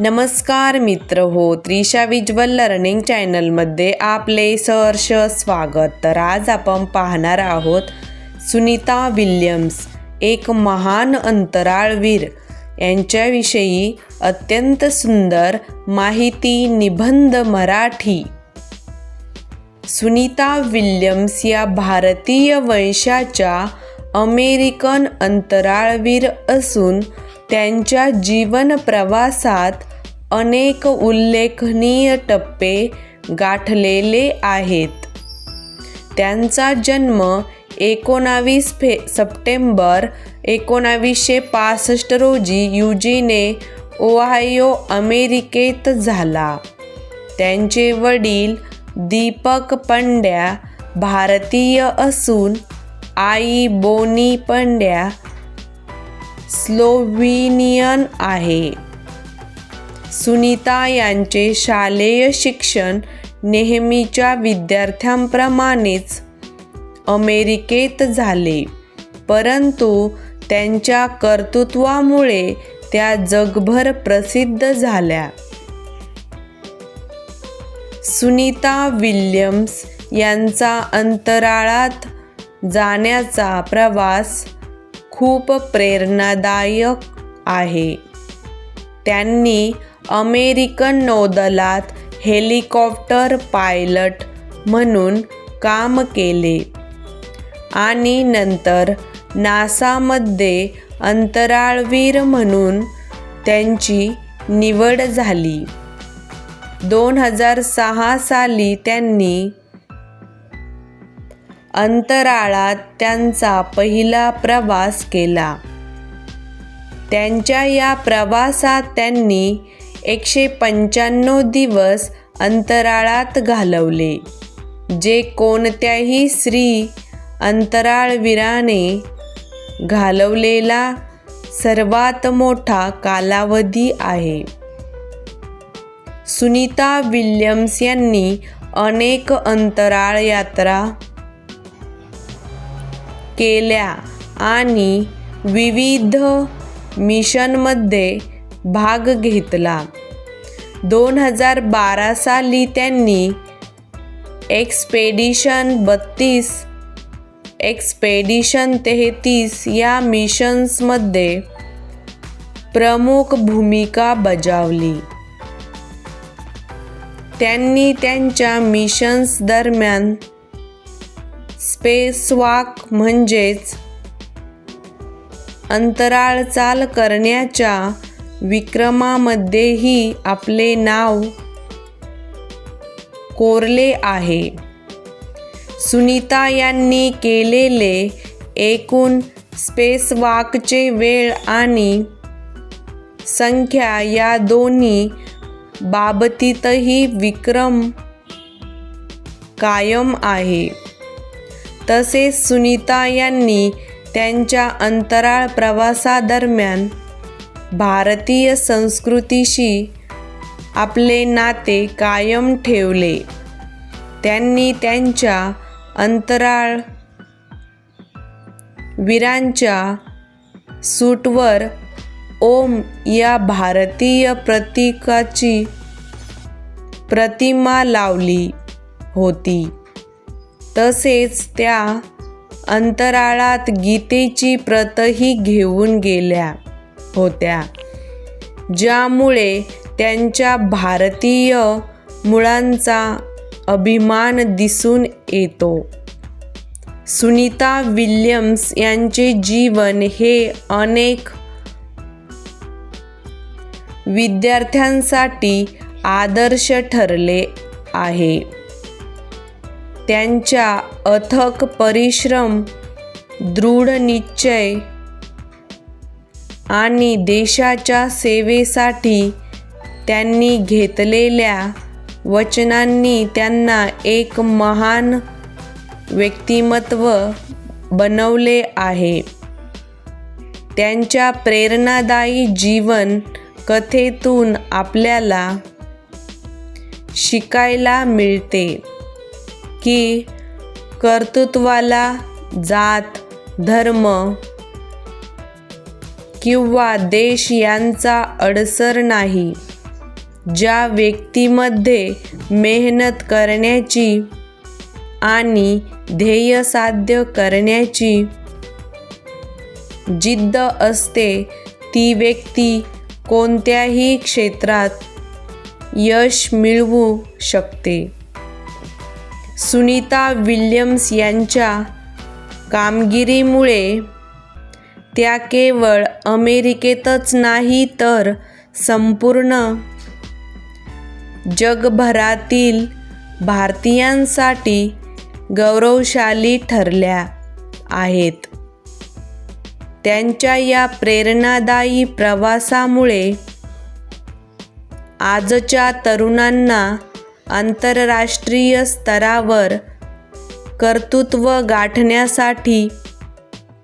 नमस्कार मित्र हो त्रिशा विज्वल लर्निंग चॅनलमध्ये आपले सहर्ष स्वागत. तर आज आपण पाहणार आहोत सुनीता विल्यम्स एक महान अंतराळवीर. यांच्याविषयी अत्यंत सुंदर माहिती निबंध मराठी. सुनीता विल्यम्स या भारतीय वंशाच्या अमेरिकन अंतराळवीर असून त्यांच्या जीवन प्रवासात अनेक उल्लेखनीय टप्पे गाठलेले आहेत. त्यांचा जन्म एकोणावीस फे सप्टेंबर एकोणावीसशे पासष्ट रोजी युजीने ओहायो अमेरिकेत झाला. त्यांचे वडील दीपक पंड्या भारतीय असून आई बोनी पंड्या स्लोव्हिनियन आहे. सुनीता यांचे शालेय शिक्षण नेहमीच्या विद्यार्थ्यांप्रमाणेच अमेरिकेत झाले. परंतु त्यांच्या कर्तृत्वामुळे त्या जगभर प्रसिद्ध झाल्या. सुनीता विल्यम्स यांचा अंतराळात जाण्याचा प्रवास खूप प्रेरणादायक आहे. त्यांनी अमेरिकन नौदलात हेलिकॉप्टर पायलट म्हणून काम केले. आणि नंतर नासामध्ये अंतराळवीर म्हणून त्यांची निवड झाली. दोन हजार सहा साली त्यांनी अंतराळात त्यांचा पहिला प्रवास केला. त्यांच्या या प्रवासात त्यांनी एकशे पंच्याण्णव दिवस अंतराळात घालवले जे कोणत्याही स्त्री अंतराळवीराने घालवलेला सर्वात मोठा कालावधी आहे. सुनीता विल्यम्स यांनी अनेक अंतराळ यात्रा केल्या आणि विविध मिशनमध्ये भाग घेतला. दोन हजार बारा साली त्यांनी एक्सपेडिशन बत्तीस एक्सपेडिशन तेहतीस या मिशन्समध्ये प्रमुख भूमिका बजावली. त्यांनी त्यांच्या मिशन्स दरम्यान स्पेसवॉक म्हणजेच अंतराळ चाल करण्याच्या विक्रमामध्येही आपले नाव कोरले आहे. सुनीता यांनी केलेले एकूण स्पेसवाकचे वेळ आणि संख्या या दोन्ही बाबतीतही विक्रम कायम आहे. तसेच सुनीता यांनी त्यांच्या अंतराळ प्रवासादरम्यान भारतीय संस्कृतीशी आपले नाते कायम ठेवले. त्यांनी त्यांच्या अंतराळ वीरांच्या सूटवर ओम या भारतीय प्रतीकाची प्रतिमा लावली होती. तसेच त्या अंतराळात गीतेची प्रतही घेऊन गेल्या. होत्या ज्यामुळे त्यांच्या भारतीय मुळांचा अभिमान दिसून येतो. सुनीता विल्यम्स यांचे जीवन हे अनेक विद्यार्थ्यांसाठी आदर्श ठरले आहे. त्यांच्या अथक परिश्रम दृढ निश्चय आणि देशाच्या सेवेसाठी त्यांनी घेतलेल्या वचनांनी त्यांना एक महान व्यक्तिमत्व बनवले आहे. त्यांच्या प्रेरणादायी जीवन कथेतून आपल्याला शिकायला मिळते की कर्तृत्वाला जात धर्म किंवा देश यांचा अडसर नाही. ज्या व्यक्तीमध्ये मेहनत करण्याची आणि ध्येय साध्य करण्याची जिद्द असते ती व्यक्ती कोणत्याही क्षेत्रात यश मिळवू शकते. सुनीता विल्यम्स यांच्या कामगिरीमुळे त्या केवळ अमेरिकेतच नाही तर संपूर्ण जगभरातील भारतीयांसाठी गौरवशाली ठरल्या आहेत. त्यांच्या या प्रेरणादायी प्रवासामुळे आजच्या तरुणांना आंतरराष्ट्रीय स्तरावर कर्तृत्व गाठण्यासाठी